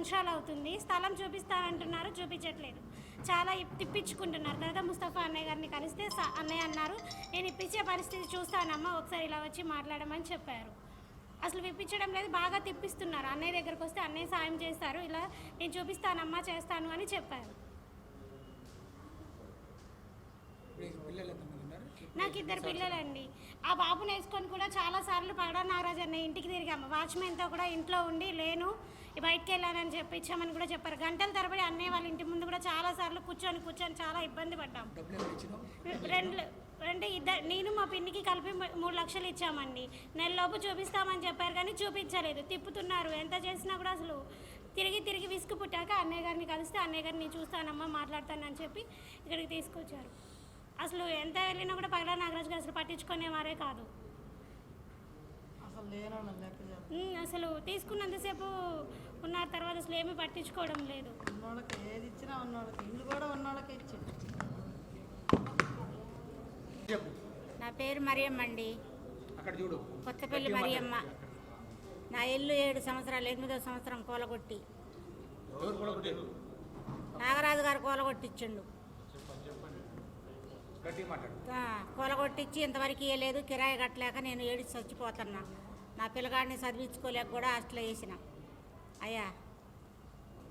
సంవత్సరాలు అవుతుంది స్థలం చూపిస్తానంటున్నారు చూపించట్లేదు. చాలా తిప్పించుకుంటున్నారు. తర్వాత ముస్తఫా అన్నయ్య గారిని కలిస్తే అన్నయ్య అన్నారు నేను ఇప్పించే పరిస్థితి చూస్తానమ్మా ఒకసారి ఇలా వచ్చి మాట్లాడమని చెప్పారు. అసలు విప్పించడం లేదు బాగా తిప్పిస్తున్నారు. అన్నయ్య దగ్గరకు వస్తే అన్నయ్య సాయం చేస్తారు ఇలా నేను చూపిస్తానమ్మా చేస్తాను అని చెప్పారు. నాకు ఇద్దరు పిల్లలండి. ఆ బాబుని వేసుకొని కూడా చాలా సార్లు పగడా నాగరాజు అన్న ఇంటికి తిరిగాము. వాచ్మెన్తో కూడా ఇంట్లో ఉండి లేను బయటికి వెళ్ళానని చెప్పి ఇచ్చామని కూడా చెప్పారు. గంటల తరబడి అన్నయ్య వాళ్ళ ఇంటి ముందు కూడా చాలా సార్లు కూర్చొని కూర్చొని చాలా ఇబ్బంది పడ్డాం. రెండు రెండు ఇద్దరు నేను మా పిన్నికి కలిపి మూడు లక్షలు ఇచ్చామండి. నెలలోపు చూపిస్తామని చెప్పారు కానీ చూపించలేదు. తిప్పుతున్నారు. ఎంత చేసినా కూడా అసలు తిరిగి తిరిగి విసుగు పుట్టాక అన్నయ్య గారిని కలిస్తే అన్నయ్య గారిని చూస్తానమ్మా మాట్లాడతానని చెప్పి ఇక్కడికి తీసుకొచ్చారు. అసలు ఎంత వెళ్ళినా కూడా పగలా నాగరాజు గారు అసలు పట్టించుకునేవారే కాదు. అసలు అసలు తీసుకున్నంతసేపు ఉన్న తర్వాత అసలు ఏమీ పట్టించుకోవడం లేదు. ఉన్నోళ్ళకి ఏది ఇచ్చినా ఉన్నోళ్ళకి ఇల్లు కూడా ఉన్నోళ్ళకి ఇచ్చిండు. నా పేరు మరియమ్మ అండి. అక్కడ చూడు. కొత్తపల్లి మరియమ్మ. నా ఇల్లు ఏడు సంవత్సరాలు ఎనిమిదో సంవత్సరం కూలగొట్టి. ఎవరు కూడా కొట్టారు నాగరాజు గారు కూలగొట్టించిండు గట్టి మాట్లాడు ఆ, కూలగొట్టించి ఇంతవరకు ఇవ్వలేదు కిరాయి కట్టలేక నేను ఏడిచి చచ్చిపోతున్నా. నా పిల్లగాడిని చదివించుకోలేక కూడా హాస్టల్లో వేసిన. అయ్యా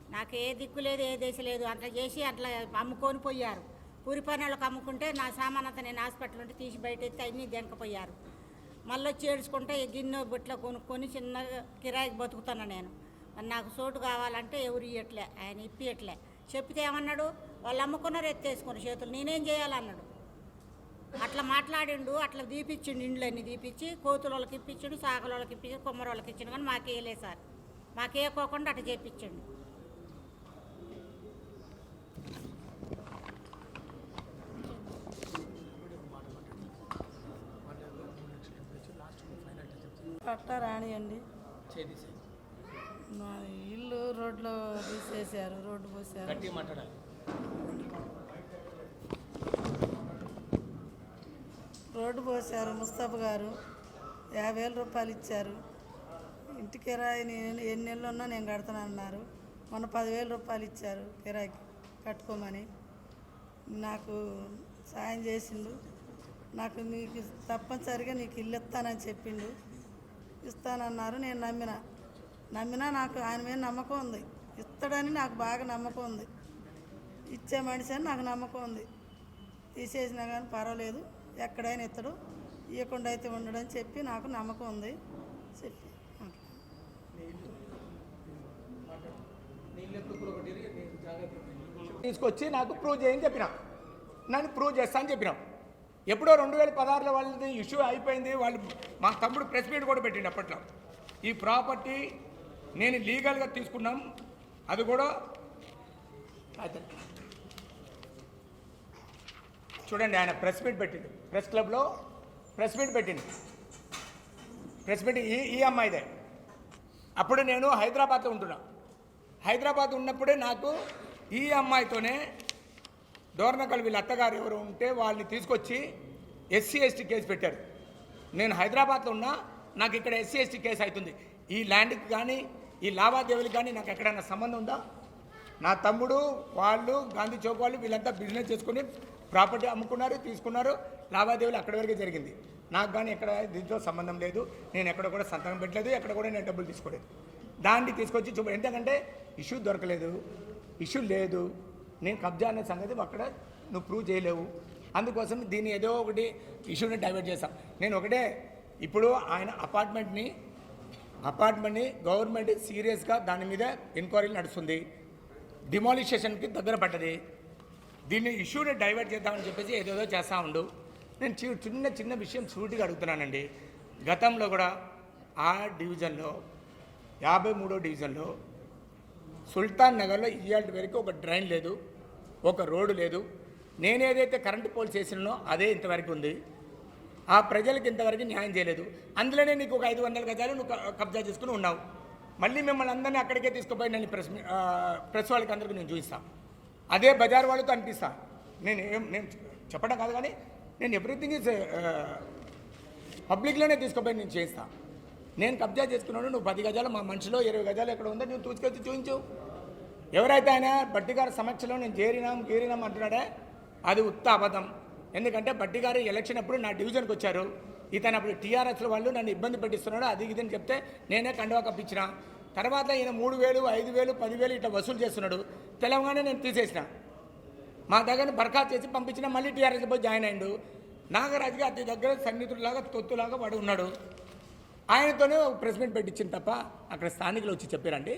నాకు ఏ దిక్కు లేదు ఏ దేశం లేదు. అట్లా చేసి అట్లా అమ్ముకొని పోయారు. ఊరి పని వాళ్ళకి అమ్ముకుంటే నా సామాన్ అంతా నేను హాస్పిటల్ ఉంటే తీసి బయట ఎత్తి అన్నీ దెంకపోయారు. మళ్ళీ వచ్చి ఏడ్చుకుంటే గిన్నె బుట్లో కొనుక్కొని చిన్నగా కిరాయికి బతుకుతాను నేను. మరి నాకు చోటు కావాలంటే ఎవరు ఇవ్వట్లే ఆయన ఇప్పియట్లే. చెప్తే ఏమన్నాడు? వాళ్ళు అమ్ముకున్నారు ఎత్తేసుకున్నారు చేతులు. నేనేం చేయాలన్నాడు? అట్లా మాట్లాడిండు అట్లా దీపిచ్చిండు ఇండ్లన్నీ దీపించి కోతుల వాళ్ళకి ఇప్పించిండు సాగల వాళ్ళకి ఇప్పించి కుమ్మర వాళ్ళకి ఇచ్చిండు కానీ మాకేయలే సార్. మాకేయకోకుండా అట్లా చేపించండు. పట్ట రానియండి. మా ఇల్లు రోడ్లో తీసేశారు రోడ్డు పోసారు రోడ్డు పోసారు ముస్తాఫా గారు. యాభై వేల రూపాయలు ఇచ్చారు. ఇంటి కిరాయి నేను ఎన్ని నెలలు ఉన్నా నేను కడతానన్నారు. మొన్న పదివేల రూపాయలు ఇచ్చారు కిరాయికి కట్టుకోమని. నాకు సాయం చేసిండు. నాకు నీకు తప్పనిసరిగా నీకు ఇల్లు ఇస్తానని చెప్పిండు. ఇస్తానన్నారు నేను నమ్మిన. నమ్మినా నాకు ఆయన మీద నమ్మకం ఉంది. ఇస్తాడని నాకు బాగా నమ్మకం ఉంది. ఇచ్చే మనిషి అని నాకు నమ్మకం ఉంది. తీసేసినా కానీ పర్వాలేదు. ఎక్కడైనా ఇతడు ఇవ్వకుండా అయితే ఉండడని చెప్పి నాకు నమ్మకం ఉంది. చెప్పి. తీసుకొచ్చి నాకు ప్రూవ్ చేయని చెప్పిన. నన్ను ప్రూవ్ చేస్తా అని చెప్పినాం. ఎప్పుడో రెండు వేల పదహారులో వాళ్ళది ఇష్యూ అయిపోయింది. వాళ్ళు మా తమ్ముడు ప్రెస్ మీట్ కూడా పెట్టిండు అప్పట్లో. ఈ ప్రాపర్టీ నేను లీగల్గా తీసుకున్నాం. అది కూడా అయితే చూడండి ఆయన ప్రెస్ మీట్ పెట్టిండు. ప్రెస్ క్లబ్లో ప్రెస్ మీట్ పెట్టిండు. ప్రెస్ మీట్ ఈ ఈ అమ్మాయిదే. అప్పుడు నేను హైదరాబాద్లో ఉంటున్నా. హైదరాబాద్ ఉన్నప్పుడే నాకు ఈ అమ్మాయితోనే డోర్నకల్ వీళ్ళ అత్తగారు ఎవరు ఉంటే వాళ్ళని తీసుకొచ్చి ఎస్సీ ఎస్టీ కేసు పెట్టారు. నేను హైదరాబాద్లో ఉన్నా నాకు ఇక్కడ ఎస్సీ ఎస్టీ కేసు అవుతుంది ఈ ల్యాండ్కి కానీ ఈ లావాదేవీలకు కానీ నాకు ఎక్కడైనా సంబంధం ఉందా? నా తమ్ముడు వాళ్ళు గాంధీ చౌక్ వాళ్ళు వీళ్ళంతా బిజినెస్ చేసుకుని ప్రాపర్టీ అమ్ముకున్నారు తీసుకున్నారు లావాదేవీలు అక్కడి వరకే జరిగింది. నాకు కానీ ఎక్కడ దీంతో సంబంధం లేదు. నేను ఎక్కడ కూడా సంతకం పెట్టలేదు ఎక్కడ కూడా నేను డబ్బులు తీసుకోలేదు. దాన్ని తీసుకొచ్చి చూప ఎందుకంటే ఇష్యూ దొరకలేదు. ఇష్యూ లేదు. నేను కబ్జా అనే సంగతి అక్కడ నువ్వు ప్రూవ్ చేయలేవు. అందుకోసం దీన్ని ఏదో ఒకటి ఇష్యూని డైవర్ట్ చేస్తాం నేను ఒకటే ఇప్పుడు ఆయన అపార్ట్మెంట్ని అపార్ట్మెంట్ని గవర్నమెంట్ సీరియస్గా దాని మీద ఎంక్వైరీ నడుస్తుంది. డిమాలిషేషన్కి దగ్గర పడ్డది. దీన్ని ఇష్యూని డైవర్ట్ చేద్దామని చెప్పేసి ఏదేదో చేస్తూ ఉండు. నేను చి- చిన్న చిన్న విషయం సూటిగా అడుగుతున్నానండి. గతంలో కూడా ఆ డివిజన్లో యాభై మూడో డివిజన్లో సుల్తాన్ నగర్లో ఇవాళ వరకు ఒక డ్రైన్ లేదు ఒక రోడ్డు లేదు. నేను ఏదైతే కరెంటు పోల్ చేసినో అదే ఇంతవరకు ఉంది. ఆ ప్రజలకు ఇంతవరకు న్యాయం చేయలేదు. అందులోనే నీకు ఒక ఐదు వందల గజాలు నువ్వు కబ్జా చేసుకుని ఉన్నావు. మళ్ళీ మిమ్మల్ని అందరినీ అక్కడికే తీసుకుపోయి నేను ప్రెస్ ప్రెస్ వాళ్ళకి అందరికీ నేను చూపిస్తాను అదే బజార్ వాళ్ళతో అనిపిస్తా. నేను ఏం నేను చెప్పడం కాదు కానీ నేను ఎవ్రీథింగ్ ఇస్ పబ్లిక్లోనే తీసుకుపోయి నేను చేస్తా. నేను కబ్జా చేసుకున్నాడు నువ్వు పది గజాలు మా మనిషిలో ఇరవై గజాలు ఎక్కడ ఉందో నువ్వు తూచుకొచ్చి చూపించు ఎవరైతే ఆయన బట్టిగారి సమక్షంలో నేను చేరినాం గీరినాం అంటున్నాడే అది ఉత్త అబద్ధం. ఎందుకంటే బట్టిగారు ఎలక్షన్ అప్పుడు నా డివిజన్కి వచ్చారు. ఇతను అప్పుడు టీఆర్ఎస్ల వాళ్ళు నన్ను ఇబ్బంది పెట్టిస్తున్నాడు అది ఇదని చెప్తే నేనే కండువా కప్పించిన. తర్వాత ఈయన మూడు వేలు ఐదు వేలు పదివేలు ఇట్లా వసూలు చేస్తున్నాడు. తెలంగాణ నేను తీసేసిన. మా దగ్గర బర్ఖాస్తు చేసి పంపించిన మళ్ళీ టీఆర్ఎస్ పోయి జాయిన్ అయ్యిండు నాగరాజుగా అతి దగ్గర సన్నిహితుడిలాగా తొత్తులాగా వాడు ఉన్నాడు. ఆయనతోనే ఒక ప్రెస్ మీట్ పెట్టించింది తప్ప అక్కడ స్థానికులు వచ్చి చెప్పారండి.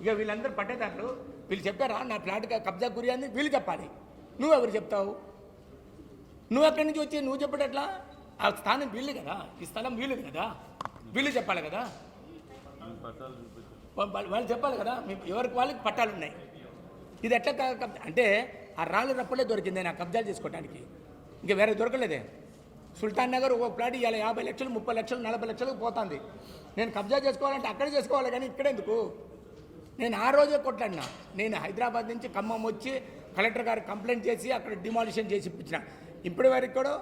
ఇక వీళ్ళందరూ పట్టేదారులు. వీళ్ళు చెప్పారా నా ఫ్లాట్ కబ్జా గురి అని వీళ్ళు చెప్పాలి. నువ్వు ఎవరు చెప్తావు? నువ్వు అక్కడి నుంచి వచ్చి నువ్వు చెప్పేటట్లా ఆ స్థానం వీళ్ళు కదా ఈ స్థలం వీళ్ళు కదా వీళ్ళు చెప్పాలి కదా. వాళ్ళు చెప్పాలి కదా మీ ఎవరికి వాళ్ళకి పట్టాలు ఉన్నాయి. ఇది ఎట్లా అంటే ఆ రాళ్ళు రప్పలే దొరికింది నా కబ్జాలు చేసుకోవడానికి ఇంకా వేరే దొరకలేదే. సుల్తాన్ నగర్ ఒక ప్లాట్ ఇవాళ యాభై లక్షలు ముప్పై లక్షలు నలభై లక్షలకు పోతుంది. నేను కబ్జా చేసుకోవాలంటే అక్కడే చేసుకోవాలి కానీ ఇక్కడెందుకు నేను ఆ రోజే కొట్లాడినా. నేను హైదరాబాద్ నుంచి ఖమ్మం వచ్చి కలెక్టర్ గారు కంప్లైంట్ చేసి అక్కడ డిమాలిషన్ చేసి ఇప్పించిన. ఇప్పటి వరకు కూడా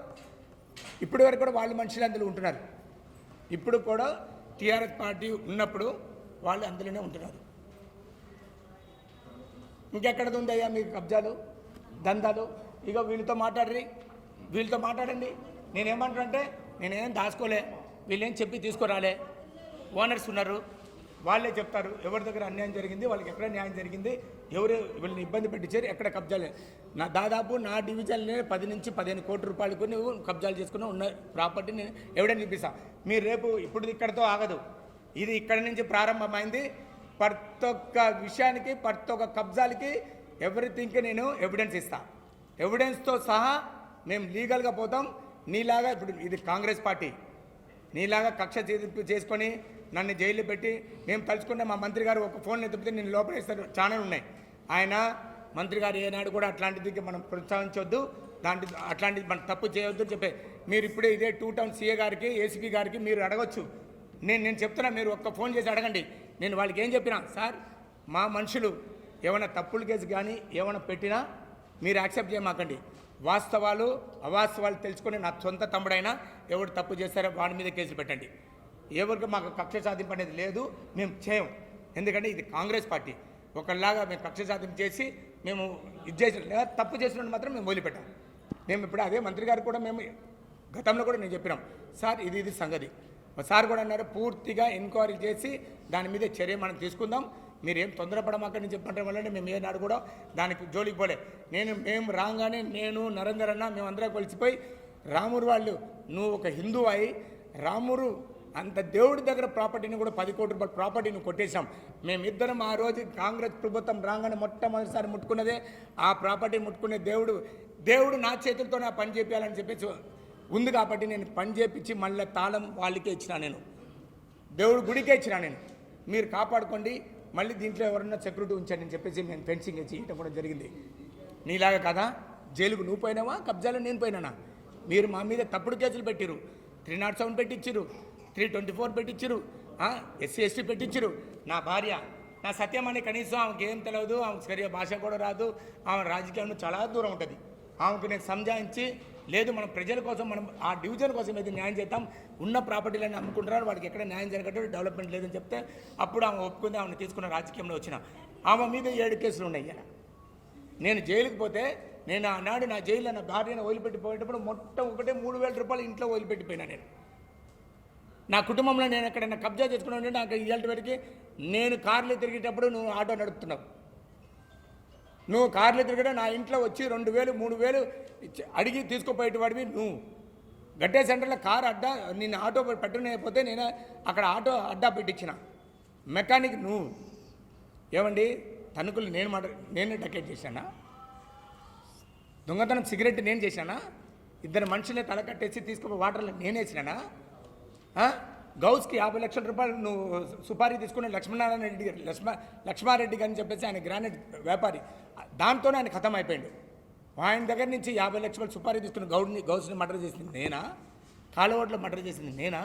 ఇప్పటి వరకు కూడా వాళ్ళ మనుషులు అందులో ఉంటున్నారు. ఇప్పుడు కూడా టీఆర్ఎస్ పార్టీ ఉన్నప్పుడు వాళ్ళు అందులోనే ఉంటున్నారు. ఇంకెక్కడ ఉందయ్యా మీకు కబ్జాలు దందాలు? ఇక వీళ్ళతో మాట్లాడరి. వీళ్ళతో మాట్లాడండి. నేనేమంటానంటే నేనేం దాచుకోలే. వీళ్ళేం చెప్పి తీసుకురాలే. ఓనర్స్ ఉన్నారు. వాళ్ళే చెప్తారు. ఎవరి దగ్గర అన్యాయం జరిగింది వాళ్ళకి ఎక్కడ న్యాయం జరిగింది ఎవరు వీళ్ళని ఇబ్బంది పెట్టించారు ఎక్కడ కబ్జాలే నా దాదాపు నా డివిజన్లో పది నుంచి పదిహేను కోట్ల రూపాయలు కొన్ని కబ్జాలు చేసుకుని ఉన్న ప్రాపర్టీ నేను ఎవడని చూపిస్తా. మీరు రేపు ఇప్పుడు ఇక్కడతో ఆగదు. ఇది ఇక్కడ నుంచి ప్రారంభమైంది. ప్రతి ఒక్క విషయానికి ప్రతి ఒక్క కబ్జాలకి ఎవ్రీథింగ్కి నేను ఎవిడెన్స్ ఇస్తా. ఎవిడెన్స్తో సహా మేము లీగల్గా పోతాం. నీలాగా ఇప్పుడు ఇది కాంగ్రెస్ పార్టీ. నీలాగా కక్ష చేసుకొని నన్ను జైలు పెట్టి మేము తలుచుకున్న మా మంత్రి గారు ఒక ఫోన్ ఎత్తిపితే నేను లోపలేస్తారు చాలా ఉన్నాయి. ఆయన మంత్రి గారు ఏనాడు కూడా అట్లాంటిది మనం ప్రోత్సహించొద్దు. దాంట్ అట్లాంటిది మనం తప్పు చేయొద్దు చెప్పే. మీరు ఇప్పుడే ఇదే టూ టౌన్ సీఏ గారికి ఏసీపీ గారికి మీరు అడగొచ్చు. నేను నేను చెప్తున్నా మీరు ఒక్క ఫోన్ చేసి అడగండి. నేను వాళ్ళకి ఏం చెప్పినా సార్ మా మనుషులు ఏమైనా తప్పులు కేసు కానీ ఏమైనా పెట్టినా మీరు యాక్సెప్ట్ చేయమాకండి. వాస్తవాలు అవాస్తవాలు తెలుసుకొని నా సొంత తమ్ముడైనా ఎవరు తప్పు చేస్తారో వాడి మీద కేసులు పెట్టండి. ఎవరికి మాకు కక్ష సాధింపు అనేది లేదు మేము చేయం. ఎందుకంటే ఇది కాంగ్రెస్ పార్టీ. ఒకళ్ళలాగా మేము కక్ష సాధింపు చేసి మేము ఇది చేసిన లేదా తప్పు చేసినట్టు మాత్రం మేము వదిలిపెట్టాం. మేము ఇప్పుడు అదే మంత్రి గారు కూడా మేము గతంలో కూడా నేను చెప్పినాం. సార్ ఇది ఇది సంగతి. సార్ కూడా అన్నారు పూర్తిగా ఎంక్వైరీ చేసి దాని మీద చర్య మనం తీసుకుందాం. మీరేం ఏం తొందరపడమాకని చెప్పడం వల్లనే మేము ఏనాడు కూడా దానికి జోలికి పోలే. నేను మేము రాగానే నేను నరేందర్ అన్న మేమందరం కలిసిపోయి రామురు వాళ్ళు నువ్వు ఒక హిందూ అయి రామురు అంత దేవుడి దగ్గర ప్రాపర్టీని కూడా పది కోట్ల రూపాయల ప్రాపర్టీని కొట్టేశాం. మేమిద్దరం ఆ రోజు కాంగ్రెస్ ప్రభుత్వం రాగానే మొట్టమొదటిసారి ముట్టుకున్నదే ఆ ప్రాపర్టీ ముట్టుకునే దేవుడు దేవుడు నా చేతులతో నా పని చేపించాలని చెప్పేసి ఉంది కాబట్టి నేను పని చేపించి మళ్ళీ తాళం వాళ్ళకే ఇచ్చిన నేను. దేవుడు గుడికే ఇచ్చిన నేను. మీరు కాపాడుకోండి. మళ్ళీ దీంట్లో ఎవరన్నా సెక్యూరిటీ ఉంచండి అని చెప్పేసి నేను ఫెన్సింగ్ చేయటం కూడా జరిగింది. నీలాగా కదా? జైలుకు నువ్వు పోయినావా? కబ్జాలో నేను పోయినానా? మీరు మా మీద తప్పుడు కేసులు పెట్టిరు త్రీ నాట్ సెవెన్ పెట్టించారు త్రీ ట్వంటీ ఫోర్ పెట్టించారు ఎస్సీ ఎస్టీ పెట్టించారు నా భార్య నా సత్యమని కనీసం ఆమెకి ఏం తెలియదు ఆమెకు సరిగా భాష కూడా రాదు. ఆమె రాజకీయంలో చాలా దూరం ఉంటుంది. ఆమెకు నేను సంజాయించి లేదు మనం ప్రజల కోసం మనం ఆ డివిజన్ కోసం అయితే న్యాయం చేద్దాం ఉన్న ప్రాపర్టీలన్నీ అమ్ముకుంటున్నారు వాడికి ఎక్కడ న్యాయం జరగట్లేదు డెవలప్మెంట్ లేదని చెప్తే అప్పుడు ఆమె ఒప్పుకుంది ఆమెను తీసుకున్న రాజకీయంలో వచ్చిన. ఆమె మీద ఏడు కేసులు ఉన్నాయి నేను జైలుకి పోతే నేను ఆనాడు నా జైల్లో నా భార్యను వదిలిపెట్టిపోయేటప్పుడు పోయేటప్పుడు మొత్తం ఒకటే మూడు వేల రూపాయలు ఇంట్లో వదిలిపెట్టిపోయినా నేను. నా కుటుంబంలో నేను ఎక్కడైనా కబ్జా చేసుకున్నాను నాకు ఇవాళ వరకు నేను కార్లు తిరిగేటప్పుడు నువ్వు ఆటో నడుపుతున్నావు. నువ్వు కార్లు తిరగడం నా ఇంట్లో వచ్చి రెండు వేలు మూడు వేలు అడిగి తీసుకుపోయేటివాడివి నువ్వు. గడ్డే సెంటర్లో కారు అడ్డా నేను ఆటో పెట్టలేకపోతే నేను అక్కడ ఆటో అడ్డా పెట్టించిన. మెకానిక్ నువ్వు. ఏమండి? తణుకులు నేను మాట నేను డకెట్ చేశానా? దొంగతనం సిగరెట్ నేను చేశానా? ఇద్దరు మనుషులే తల కట్టేసి తీసుకుపోయి వాటర్లో నేనేసినానా? గౌస్కి యాభై లక్షల రూపాయలు నువ్వు సుపారీ తీసుకున్న లక్ష్మీనారాయణ రెడ్డి గారు లక్ష్మ లక్ష్మారెడ్డి గారు అని చెప్పేసి ఆయన గ్రానైట్ వ్యాపారి. దాంతోనే ఆయన ఖతం అయిపోయాడు ఆయన దగ్గర నుంచి యాభై లక్షల సుపారీ తీసుకున్న గౌడ్ని గౌస్ని మర్డర్ చేసింది నేనా? కాలువట్లో మర్డర్ చేసింది నేనా?